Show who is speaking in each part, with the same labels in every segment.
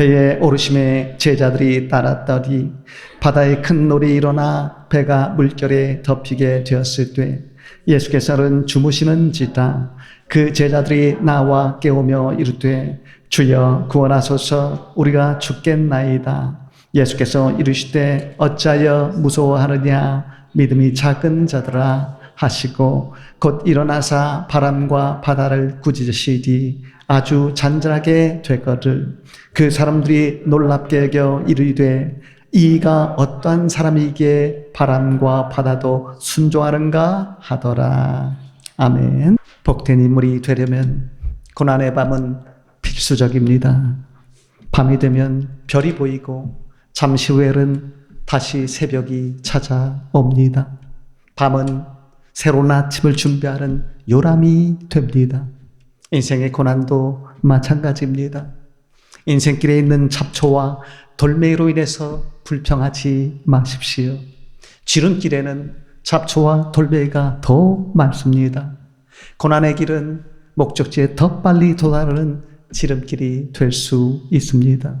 Speaker 1: 배에 오르심에 제자들이 따랐더니 바다에 큰 놀이 일어나 배가 물결에 덮이게 되었을 때 예수께서는 주무시는 지다 그 제자들이 나와 깨우며 이르되 주여 구원하소서 우리가 죽겠나이다. 예수께서 이르시되 어찌하여 무서워하느냐? 믿음이 작은 자들아 하시고 곧 일어나사 바람과 바다를 꾸짖으시니 아주 잔잔하게 되거들 그 사람들이 놀랍게 여겨 이르되 이가 어떠한 사람이기에 바람과 바다도 순종하는가 하더라. 아멘. 복된 인물이 되려면 고난의 밤은 필수적입니다. 밤이 되면 별이 보이고 잠시 후에는 다시 새벽이 찾아옵니다. 밤은 새로운 아침을 준비하는 요람이 됩니다. 인생의 고난도 마찬가지입니다. 인생길에 있는 잡초와 돌멩이로 인해서 불평하지 마십시오. 지름길에는 잡초와 돌멩이가 더 많습니다. 고난의 길은 목적지에 더 빨리 도달하는 지름길이 될 수 있습니다.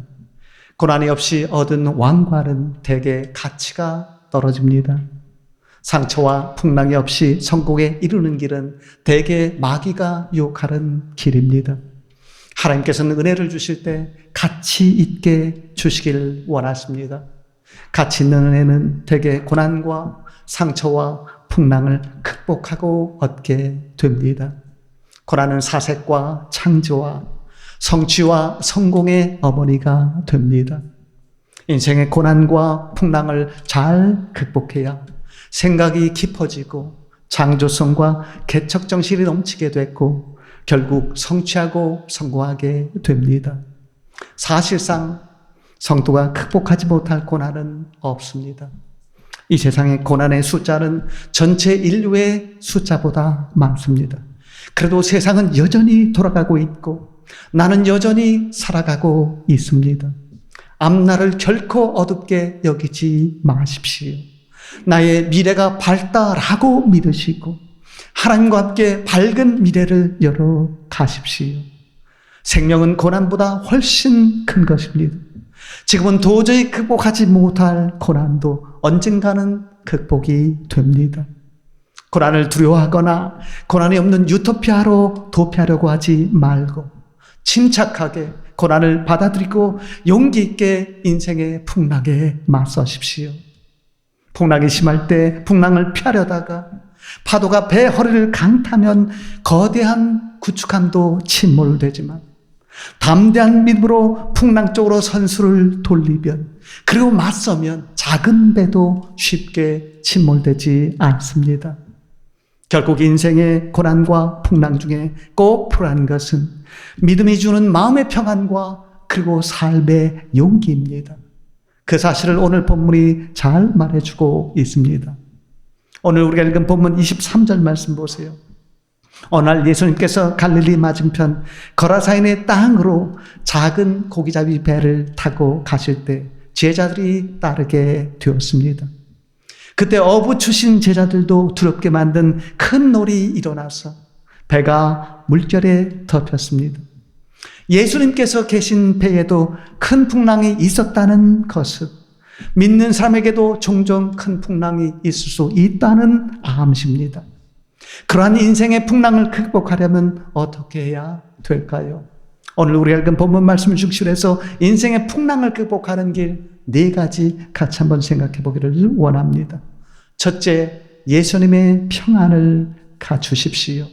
Speaker 1: 고난이 없이 얻은 왕관은 대개 가치가 떨어집니다. 상처와 풍랑이 없이 성공에 이르는 길은 대개 마귀가 유혹하는 길입니다. 하나님께서는 은혜를 주실 때 가치 있게 주시길 원하십니다. 가치 있는 은혜는 대개 고난과 상처와 풍랑을 극복하고 얻게 됩니다. 고난은 사색과 창조와 성취와 성공의 어머니가 됩니다. 인생의 고난과 풍랑을 잘 극복해야 생각이 깊어지고 창조성과 개척 정신이 넘치게 됐고 결국 성취하고 성공하게 됩니다. 사실상 성도가 극복하지 못할 고난은 없습니다. 이 세상의 고난의 숫자는 전체 인류의 숫자보다 많습니다. 그래도 세상은 여전히 돌아가고 있고 나는 여전히 살아가고 있습니다. 앞날을 결코 어둡게 여기지 마십시오. 나의 미래가 밝다라고 믿으시고 하나님과 함께 밝은 미래를 열어 가십시오. 생명은 고난보다 훨씬 큰 것입니다. 지금은 도저히 극복하지 못할 고난도 언젠가는 극복이 됩니다. 고난을 두려워하거나 고난이 없는 유토피아로 도피하려고 하지 말고 침착하게 고난을 받아들이고 용기 있게 인생의 풍랑에 맞서십시오. 풍랑이 심할 때 풍랑을 피하려다가 파도가 배 허리를 강타면 거대한 구축함도 침몰되지만 담대한 믿음으로 풍랑 쪽으로 선수를 돌리면 그리고 맞서면 작은 배도 쉽게 침몰되지 않습니다. 결국 인생의 고난과 풍랑 중에 꼭 필요한 것은 믿음이 주는 마음의 평안과 그리고 삶의 용기입니다. 그 사실을 오늘 본문이 잘 말해주고 있습니다. 오늘 우리가 읽은 본문 23절 말씀 보세요. 어느 날 예수님께서 갈릴리 맞은편 거라사인의 땅으로 작은 고기잡이 배를 타고 가실 때 제자들이 따르게 되었습니다. 그때 어부 출신 제자들도 두렵게 만든 큰 놀이 일어나서 배가 물결에 덮였습니다. 예수님께서 계신 배에도 큰 풍랑이 있었다는 것을 믿는 사람에게도 종종 큰 풍랑이 있을 수 있다는 암시입니다. 그러한 인생의 풍랑을 극복하려면 어떻게 해야 될까요? 오늘 우리가 읽은 본문 말씀을 중심으로 인생의 풍랑을 극복하는 길 네 가지 같이 한번 생각해 보기를 원합니다. 첫째, 예수님의 평안을 갖추십시오.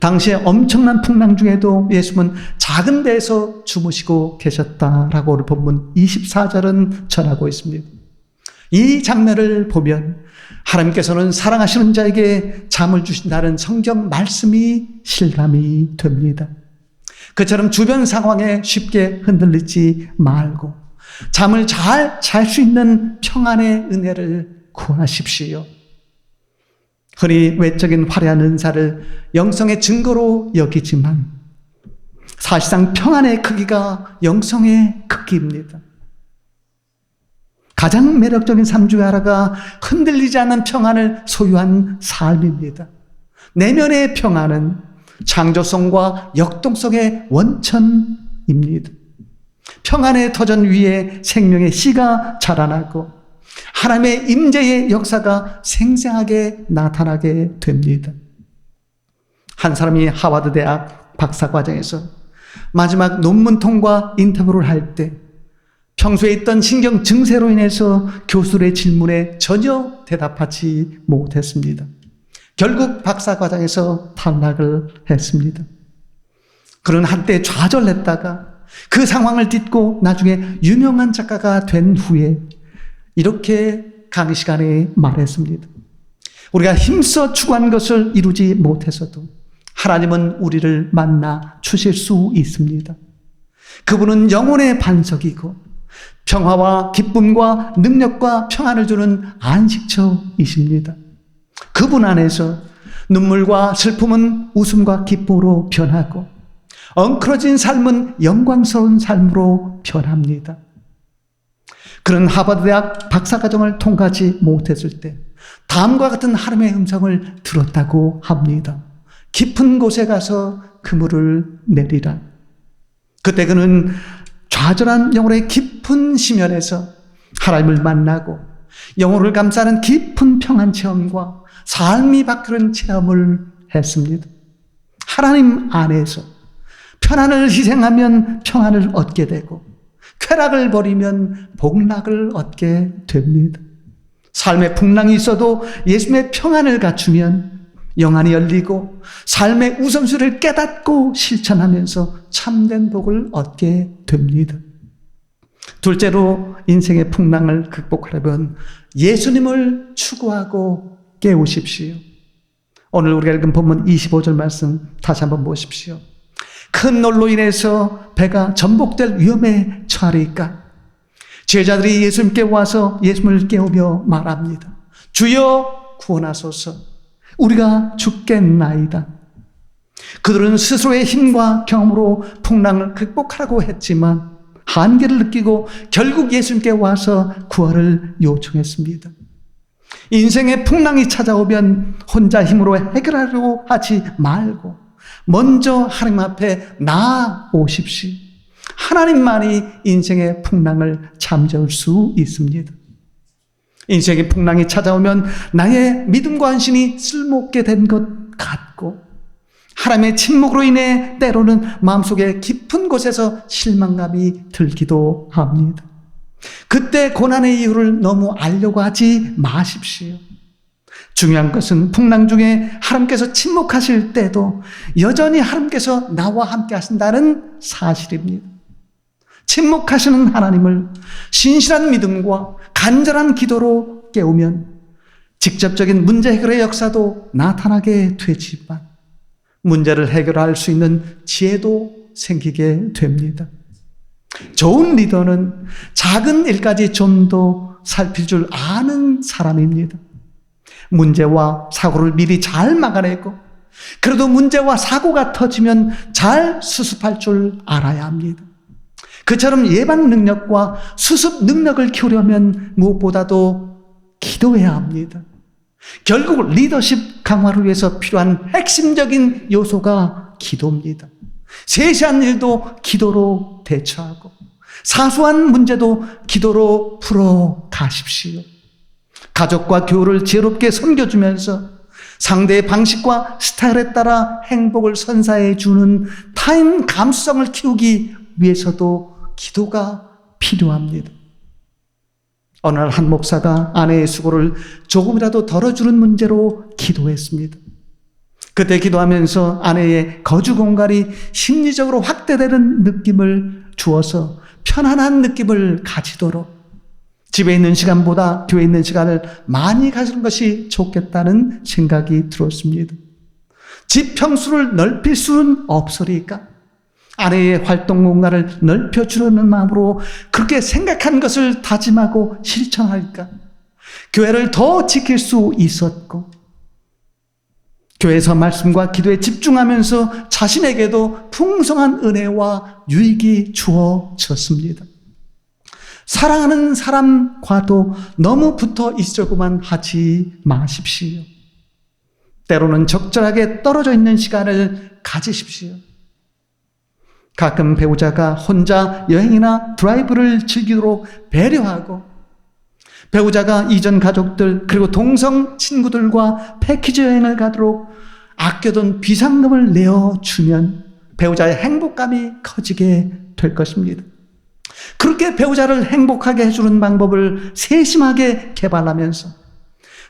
Speaker 1: 당시에 엄청난 풍랑 중에도 예수님은 작은 데에서 주무시고 계셨다라고 오늘 본문 24절은 전하고 있습니다. 이 장면을 보면 하나님께서는 사랑하시는 자에게 잠을 주신다는 성경 말씀이 실감이 됩니다. 그처럼 주변 상황에 쉽게 흔들리지 말고 잠을 잘 잘 수 있는 평안의 은혜를 구하십시오. 흔히 외적인 화려한 은사를 영성의 증거로 여기지만 사실상 평안의 크기가 영성의 크기입니다. 가장 매력적인 삶 중에 하나가 흔들리지 않는 평안을 소유한 삶입니다. 내면의 평안은 창조성과 역동성의 원천입니다. 평안의 터전 위에 생명의 씨가 자라나고 하나님의 임재의 역사가 생생하게 나타나게 됩니다. 한 사람이 하와드 대학 박사 과정에서 마지막 논문 통과 인터뷰를 할 때 평소에 있던 신경 증세로 인해서 교수의 질문에 전혀 대답하지 못했습니다. 결국 박사 과정에서 탈락을 했습니다. 그는 한때 좌절했다가 그 상황을 딛고 나중에 유명한 작가가 된 후에 이렇게 강의 시간에 말했습니다. 우리가 힘써 추구한 것을 이루지 못해서도 하나님은 우리를 만나 주실 수 있습니다. 그분은 영혼의 반석이고 평화와 기쁨과 능력과 평안을 주는 안식처이십니다. 그분 안에서 눈물과 슬픔은 웃음과 기쁨으로 변하고 엉클어진 삶은 영광스러운 삶으로 변합니다. 그런 하버드 대학 박사과정을 통과하지 못했을 때 다음과 같은 하나님의 음성을 들었다고 합니다. 깊은 곳에 가서 그물을 내리라. 그때 그는 좌절한 영혼의 깊은 심연에서 하나님을 만나고 영혼을 감싸는 깊은 평안 체험과 삶이 바뀌는 체험을 했습니다. 하나님 안에서 편안을 희생하면 평안을 얻게 되고 쾌락을 버리면 복락을 얻게 됩니다. 삶의 풍랑이 있어도 예수님의 평안을 갖추면 영안이 열리고 삶의 우선수를 깨닫고 실천하면서 참된 복을 얻게 됩니다. 둘째로 인생의 풍랑을 극복하려면 예수님을 추구하고 깨우십시오. 오늘 우리가 읽은 본문 25절 말씀 다시 한번 보십시오. 큰 놀로 인해서 배가 전복될 위험에 처하리까 제자들이 예수님께 와서 예수님을 깨우며 말합니다. 주여 구원하소서. 우리가 죽겠나이다. 그들은 스스로의 힘과 경험으로 풍랑을 극복하라고 했지만 한계를 느끼고 결국 예수님께 와서 구원을 요청했습니다. 인생의 풍랑이 찾아오면 혼자 힘으로 해결하려고 하지 말고 먼저 하나님 앞에 나오십시오. 하나님만이 인생의 풍랑을 잠재울 수 있습니다. 인생의 풍랑이 찾아오면 나의 믿음과 안심이 쓸모없게 된 것 같고 하나님의 침묵으로 인해 때로는 마음속에 깊은 곳에서 실망감이 들기도 합니다. 그때 고난의 이유를 너무 알려고 하지 마십시오. 중요한 것은 풍랑 중에 하나님께서 침묵하실 때도 여전히 하나님께서 나와 함께 하신다는 사실입니다. 침묵하시는 하나님을 신실한 믿음과 간절한 기도로 깨우면 직접적인 문제 해결의 역사도 나타나게 되지만 문제를 해결할 수 있는 지혜도 생기게 됩니다. 좋은 리더는 작은 일까지 좀 더 살필 줄 아는 사람입니다. 문제와 사고를 미리 잘 막아내고 그래도 문제와 사고가 터지면 잘 수습할 줄 알아야 합니다. 그처럼 예방 능력과 수습 능력을 키우려면 무엇보다도 기도해야 합니다. 결국 리더십 강화를 위해서 필요한 핵심적인 요소가 기도입니다. 세세한 일도 기도로 대처하고 사소한 문제도 기도로 풀어 가십시오. 가족과 교우를 지혜롭게 섬겨주면서 상대의 방식과 스타일에 따라 행복을 선사해 주는 타인 감수성을 키우기 위해서도 기도가 필요합니다. 어느 날 한 목사가 아내의 수고를 조금이라도 덜어주는 문제로 기도했습니다. 그때 기도하면서 아내의 거주 공간이 심리적으로 확대되는 느낌을 주어서 편안한 느낌을 가지도록 집에 있는 시간보다 교회에 있는 시간을 많이 가지는 것이 좋겠다는 생각이 들었습니다. 집 평수를 넓힐 수는 없으리까? 아내의 활동 공간을 넓혀주려는 마음으로 그렇게 생각한 것을 다짐하고 실천할까? 교회를 더 지킬 수 있었고, 교회에서 말씀과 기도에 집중하면서 자신에게도 풍성한 은혜와 유익이 주어졌습니다. 사랑하는 사람과도 너무 붙어 있으려고만 하지 마십시오. 때로는 적절하게 떨어져 있는 시간을 가지십시오. 가끔 배우자가 혼자 여행이나 드라이브를 즐기도록 배려하고 배우자가 이전 가족들 그리고 동성 친구들과 패키지 여행을 가도록 아껴둔 비상금을 내어주면 배우자의 행복감이 커지게 될 것입니다. 그렇게 배우자를 행복하게 해주는 방법을 세심하게 개발하면서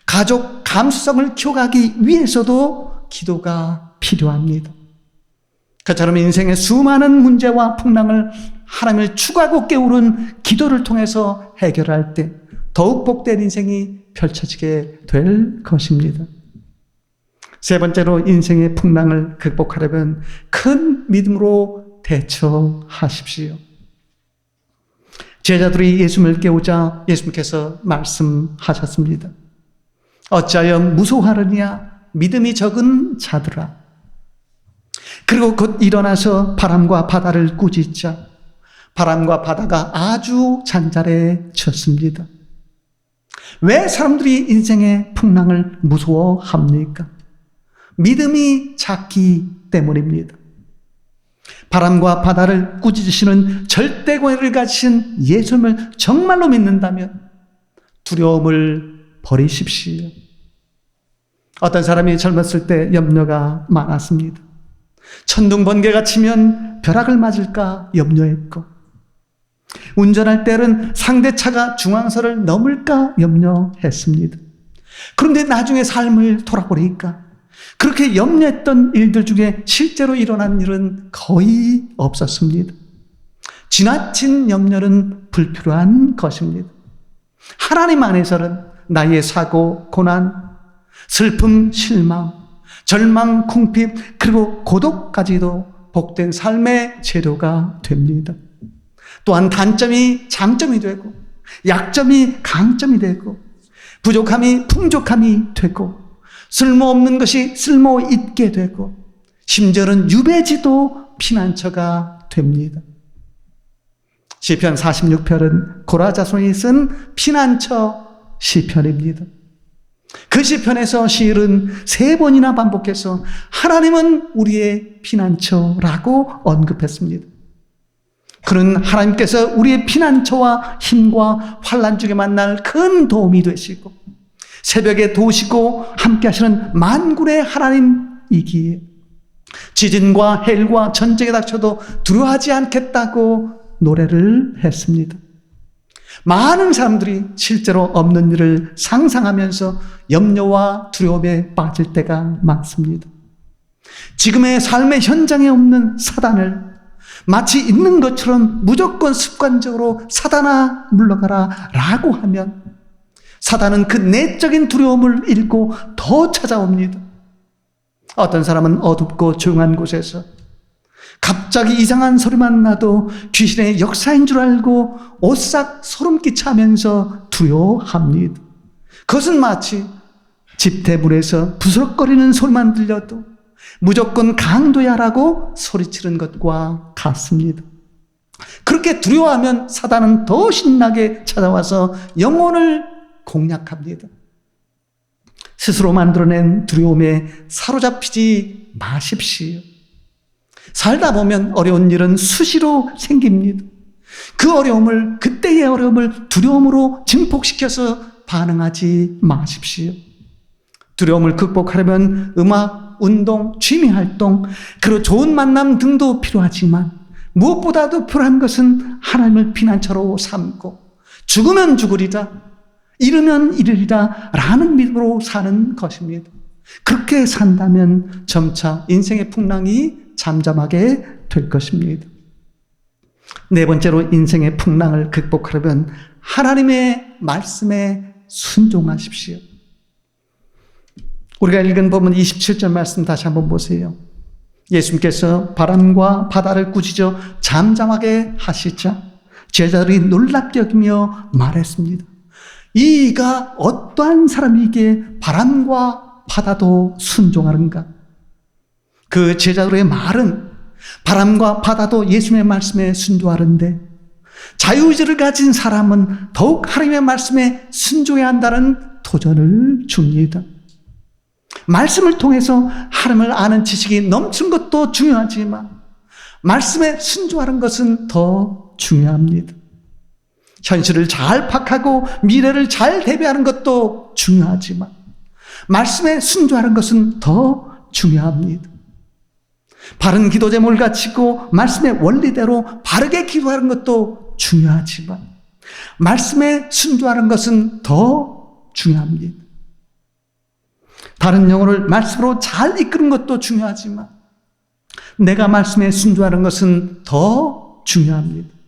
Speaker 1: 가족 감수성을 키워가기 위해서도 기도가 필요합니다. 그처럼 인생의 수많은 문제와 풍랑을 하나님을 추구하고 깨우는 기도를 통해서 해결할 때 더욱 복된 인생이 펼쳐지게 될 것입니다. 세 번째로 인생의 풍랑을 극복하려면 큰 믿음으로 대처하십시오. 제자들이 예수님을 깨우자 예수님께서 말씀하셨습니다. 어찌하여 무소하느냐 믿음이 적은 자들아. 그리고 곧 일어나서 바람과 바다를 꾸짖자 바람과 바다가 아주 잔잔해졌습니다. 왜 사람들이 인생의 풍랑을 무서워합니까? 믿음이 작기 때문입니다. 바람과 바다를 꾸짖으시는 절대 권위를 가지신 예수님을 정말로 믿는다면 두려움을 버리십시오. 어떤 사람이 젊었을 때 염려가 많았습니다. 천둥 번개가 치면 벼락을 맞을까 염려했고, 운전할 때는 상대 차가 중앙선을 넘을까 염려했습니다. 그런데 나중에 삶을 돌아보니까 그렇게 염려했던 일들 중에 실제로 일어난 일은 거의 없었습니다. 지나친 염려는 불필요한 것입니다. 하나님 안에서는 나의 사고, 고난, 슬픔, 실망, 절망, 궁핍, 그리고 고독까지도 복된 삶의 재료가 됩니다. 또한 단점이 장점이 되고, 약점이 강점이 되고, 부족함이 풍족함이 되고, 쓸모없는 것이 쓸모 있게 되고, 심지어는 유배지도 피난처가 됩니다. 시편 46편은 고라 자손이 쓴 피난처 시편입니다. 그 시편에서 시일은 세 번이나 반복해서 하나님은 우리의 피난처라고 언급했습니다. 그는 하나님께서 우리의 피난처와 힘과 환란 중에 만날 큰 도움이 되시고 새벽에 도우시고 함께 하시는 만군의 하나님이기에 지진과 헬과 전쟁에 닥쳐도 두려워하지 않겠다고 노래를 했습니다. 많은 사람들이 실제로 없는 일을 상상하면서 염려와 두려움에 빠질 때가 많습니다. 지금의 삶의 현장에 없는 사단을 마치 있는 것처럼 무조건 습관적으로 사단아 물러가라 라고 하면 사단은 그 내적인 두려움을 잃고 더 찾아옵니다. 어떤 사람은 어둡고 조용한 곳에서 갑자기 이상한 소리만 나도 귀신의 역사인 줄 알고 오싹 소름 끼치면서 두려워합니다. 그것은 마치 집대문에서 부스럭거리는 소리만 들려도 무조건 강도야라고 소리치는 것과 같습니다. 그렇게 두려워하면 사단은 더 신나게 찾아와서 영혼을 공략합니다. 스스로 만들어낸 두려움에 사로잡히지 마십시오. 살다 보면 어려운 일은 수시로 생깁니다. 그 어려움을, 그때의 어려움을 두려움으로 증폭시켜서 반응하지 마십시오. 두려움을 극복하려면 음악, 운동, 취미 활동, 그리고 좋은 만남 등도 필요하지만 무엇보다도 필요한 것은 하나님을 피난처로 삼고 죽으면 죽으리라, 잃으면 잃으리라 라는 믿음으로 사는 것입니다. 그렇게 산다면 점차 인생의 풍랑이 잠잠하게 될 것입니다. 네 번째로 인생의 풍랑을 극복하려면 하나님의 말씀에 순종하십시오. 우리가 읽은 본문 27절 말씀 다시 한번 보세요. 예수님께서 바람과 바다를 꾸짖어 잠잠하게 하시자 제자들이 놀랍게 여기며 말했습니다. 이가 어떠한 사람이기에 바람과 바다도 순종하는가? 그 제자들의 말은 바람과 바다도 예수님의 말씀에 순종하는데 자유의지를 가진 사람은 더욱 하나님의 말씀에 순종해야 한다는 도전을 줍니다. 말씀을 통해서 하나님을 아는 지식이 넘친 것도 중요하지만 말씀에 순종하는 것은 더 중요합니다. 현실을 잘 파악하고 미래를 잘 대비하는 것도 중요하지만 말씀에 순종하는 것은 더 중요합니다. 바른 기도 제목을 갖추고 말씀의 원리대로 바르게 기도하는 것도 중요하지만 말씀에 순종하는 것은 더 중요합니다. 다른 영혼을 말씀으로 잘 이끄는 것도 중요하지만 내가 말씀에 순종하는 것은 더 중요합니다.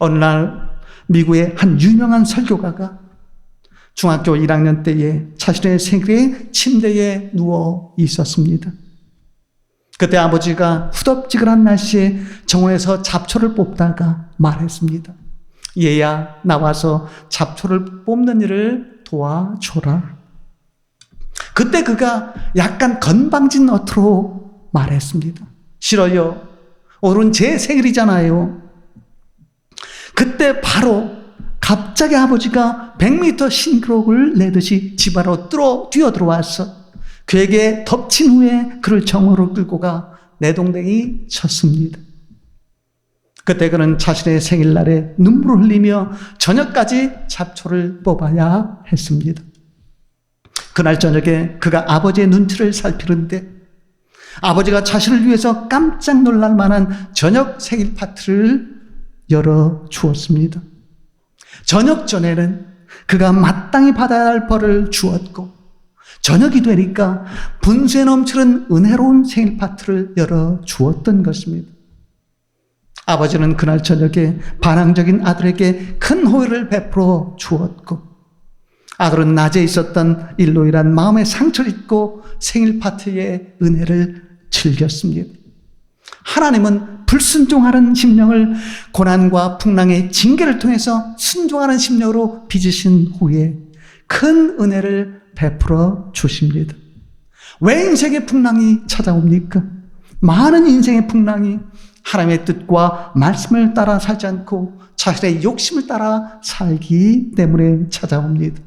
Speaker 1: 어느 날 미국의 한 유명한 설교가가 중학교 1학년 때에 자신의 생일에 침대에 누워 있었습니다. 그때 아버지가 후덥지근한 날씨에 정원에서 잡초를 뽑다가 말했습니다. 얘야, 나와서 잡초를 뽑는 일을 도와줘라. 그때 그가 약간 건방진 어투로 말했습니다. 싫어요. 오늘은 제 생일이잖아요. 그때 바로 갑자기 아버지가 100m 신기록을 내듯이 집 안으로 뚫어, 뛰어 들어와서 그에게 덮친 후에 그를 정으로 끌고 가 내동댕이 쳤습니다. 그때 그는 자신의 생일날에 눈물을 흘리며 저녁까지 잡초를 뽑아야 했습니다. 그날 저녁에 그가 아버지의 눈치를 살피는데 아버지가 자신을 위해서 깜짝 놀랄 만한 저녁 생일 파티를 열어 주었습니다. 저녁 전에는 그가 마땅히 받아야 할 벌을 주었고 저녁이 되니까 분쇄 넘치는 은혜로운 생일 파티를 열어 주었던 것입니다. 아버지는 그날 저녁에 반항적인 아들에게 큰 호의를 베풀어 주었고 아들은 낮에 있었던 일로 인한 마음의 상처를 잊고 생일 파티의 은혜를 즐겼습니다. 하나님은 불순종하는 심령을 고난과 풍랑의 징계를 통해서 순종하는 심령으로 빚으신 후에 큰 은혜를 베풀어 주십니다. 왜 인생의 풍랑이 찾아옵니까? 많은 인생의 풍랑이 하나님의 뜻과 말씀을 따라 살지 않고 자신의 욕심을 따라 살기 때문에 찾아옵니다.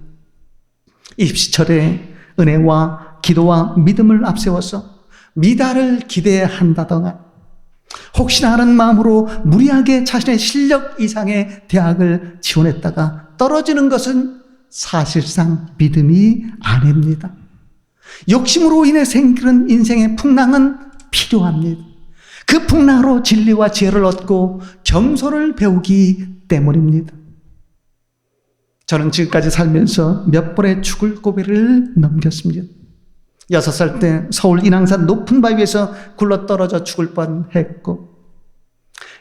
Speaker 1: 입시철에 은혜와 기도와 믿음을 앞세워서 미달을 기대한다던가 혹시나 하는 마음으로 무리하게 자신의 실력 이상의 대학을 지원했다가 떨어지는 것은 사실상 믿음이 아닙니다. 욕심으로 인해 생기는 인생의 풍랑은 필요합니다. 그 풍랑으로 진리와 지혜를 얻고 겸손을 배우기 때문입니다. 저는 지금까지 살면서 몇 번의 죽을 고비를 넘겼습니다. 여섯 살 때 서울 인왕산 높은 바위에서 굴러 떨어져 죽을 뻔했고,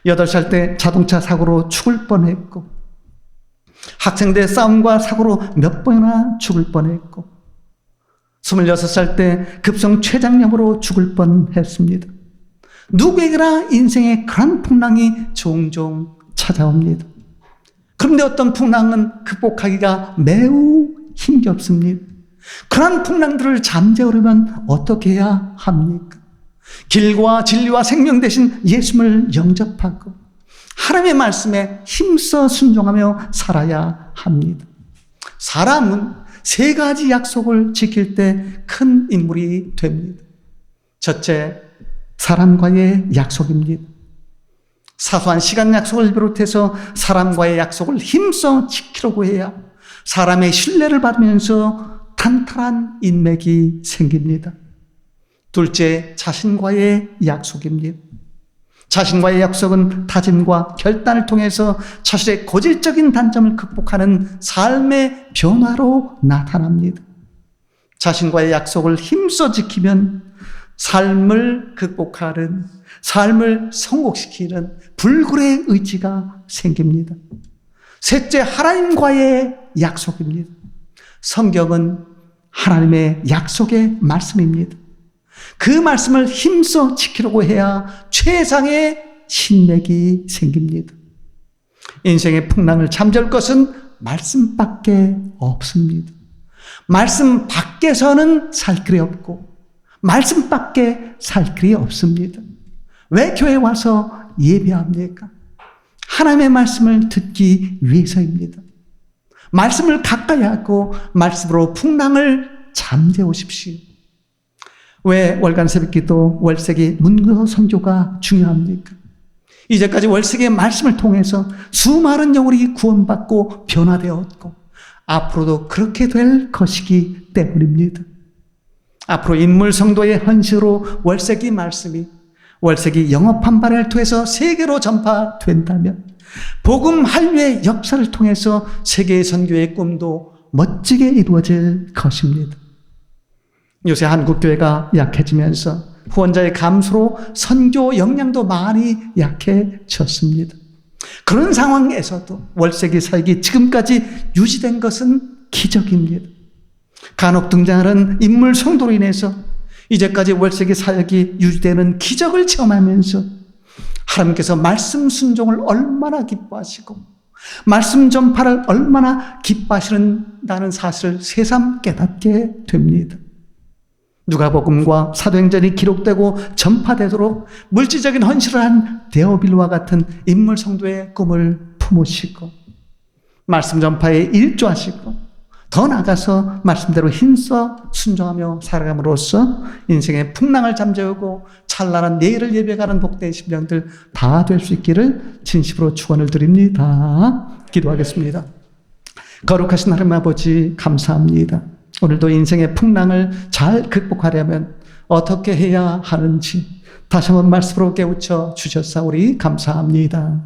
Speaker 1: 여덟 살 때 자동차 사고로 죽을 뻔했고, 학생들 싸움과 사고로 몇 번이나 죽을 뻔했고, 스물여섯 살때 급성 췌장염으로 죽을 뻔했습니다. 누구에게나 인생의 그런 풍랑이 종종 찾아옵니다. 그런데 어떤 풍랑은 극복하기가 매우 힘겹습니다. 그런 풍랑들을 잠재우려면 어떻게 해야 합니까? 길과 진리와 생명 대신 예수를 영접하고 하나님의 말씀에 힘써 순종하며 살아야 합니다. 사람은 세 가지 약속을 지킬 때 큰 인물이 됩니다. 첫째, 사람과의 약속입니다. 사소한 시간 약속을 비롯해서 사람과의 약속을 힘써 지키려고 해야 사람의 신뢰를 받으면서 탄탄한 인맥이 생깁니다. 둘째, 자신과의 약속입니다. 자신과의 약속은 다짐과 결단을 통해서 자신의 고질적인 단점을 극복하는 삶의 변화로 나타납니다. 자신과의 약속을 힘써 지키면 삶을 극복하는, 삶을 성공시키는 불굴의 의지가 생깁니다. 셋째, 하나님과의 약속입니다. 성경은 하나님의 약속의 말씀입니다. 그 말씀을 힘써 지키려고 해야 최상의 신맥이 생깁니다. 인생의 풍랑을 잠재울 것은 말씀밖에 없습니다. 말씀 밖에서는 살 길이 없고, 말씀 밖에 살 길이 없습니다. 왜 교회 와서 예배합니까? 하나님의 말씀을 듣기 위해서입니다. 말씀을 가까이 하고 말씀으로 풍랑을 잠재우십시오. 왜 월간 새벽기도 월세기 문서 선교가 중요합니까? 이제까지 월세기의 말씀을 통해서 수많은 영혼이 구원받고 변화되었고 앞으로도 그렇게 될 것이기 때문입니다. 앞으로 인물 성도의 헌시로 월세기 말씀이 월세기 영업 한 발을 통해서 세계로 전파된다면 복음 한류의 역사를 통해서 세계 선교의 꿈도 멋지게 이루어질 것입니다. 요새 한국 교회가 약해지면서 후원자의 감소로 선교 역량도 많이 약해졌습니다. 그런 상황에서도 월세기 사역이 지금까지 유지된 것은 기적입니다. 간혹 등장하는 인물 성도로 인해서 이제까지 월세기 사역이 유지되는 기적을 체험하면서 하나님께서 말씀 순종을 얼마나 기뻐하시고 말씀 전파를 얼마나 기뻐하시는다는 사실을 새삼 깨닫게 됩니다. 누가복음과 사도행전이 기록되고 전파되도록 물질적인 헌신을 한 데오빌과 같은 인물 성도의 꿈을 품으시고 말씀 전파에 일조하시고 더 나아가서 말씀대로 힘써 순종하며 살아감으로써 인생의 풍랑을 잠재우고 찬란한 내일을 예배가는 복된 심령들 다 될 수 있기를 진심으로 축원을 드립니다. 기도하겠습니다. 거룩하신 하나님 아버지 감사합니다. 오늘도 인생의 풍랑을 잘 극복하려면 어떻게 해야 하는지 다시 한번 말씀으로 깨우쳐 주셨사오리 감사합니다.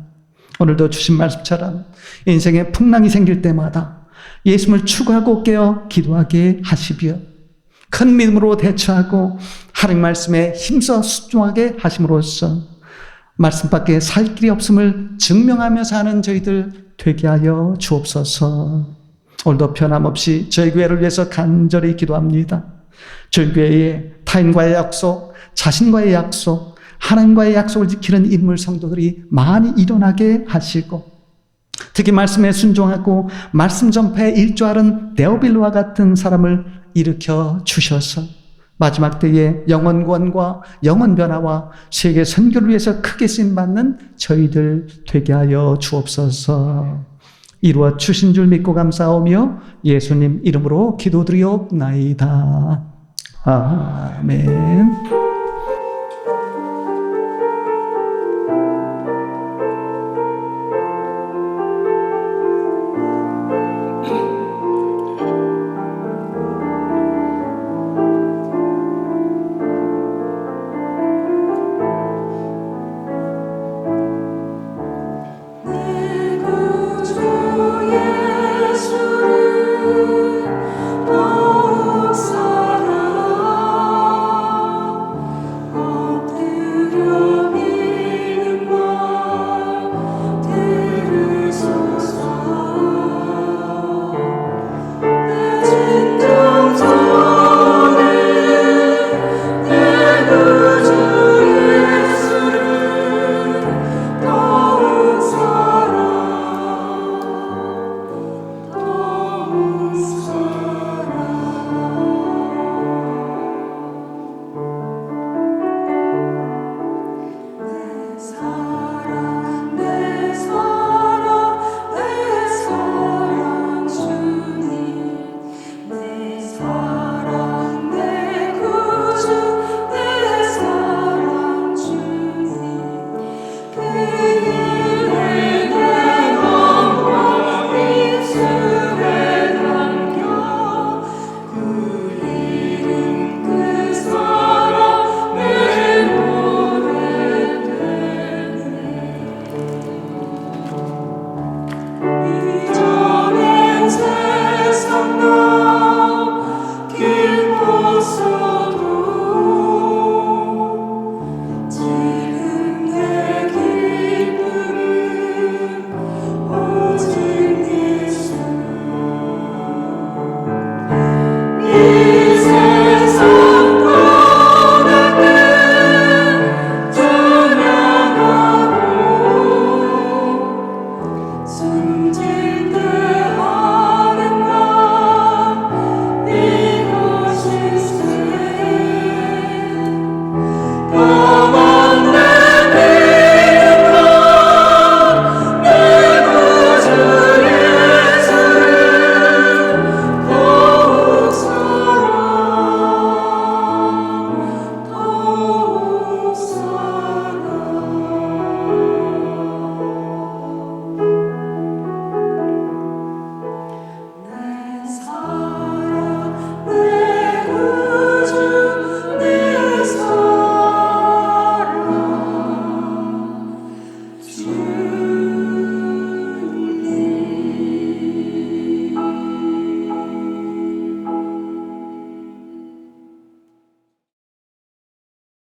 Speaker 1: 오늘도 주신 말씀처럼 인생의 풍랑이 생길 때마다 예수님을 추구하고 깨어 기도하게 하시며 큰 믿음으로 대처하고 하나님 말씀에 힘써 순종하게 하심으로써 말씀 밖에 살 길이 없음을 증명하며 사는 저희들 되게 하여 주옵소서. 오늘도 변함없이 저희 교회를 위해서 간절히 기도합니다. 저희 교회의 타인과의 약속, 자신과의 약속, 하나님과의 약속을 지키는 인물 성도들이 많이 일어나게 하시고 특히 말씀에 순종하고 말씀 전파에 일조하는 데오빌로와 같은 사람을 일으켜 주셔서 마지막 때에 영원 구원과 영원 변화와 세계 선교를 위해서 크게 쓰임 받는 저희들 되게 하여 주옵소서. 이루어 주신 줄 믿고 감사하며 예수님 이름으로 기도드리옵나이다. 아멘.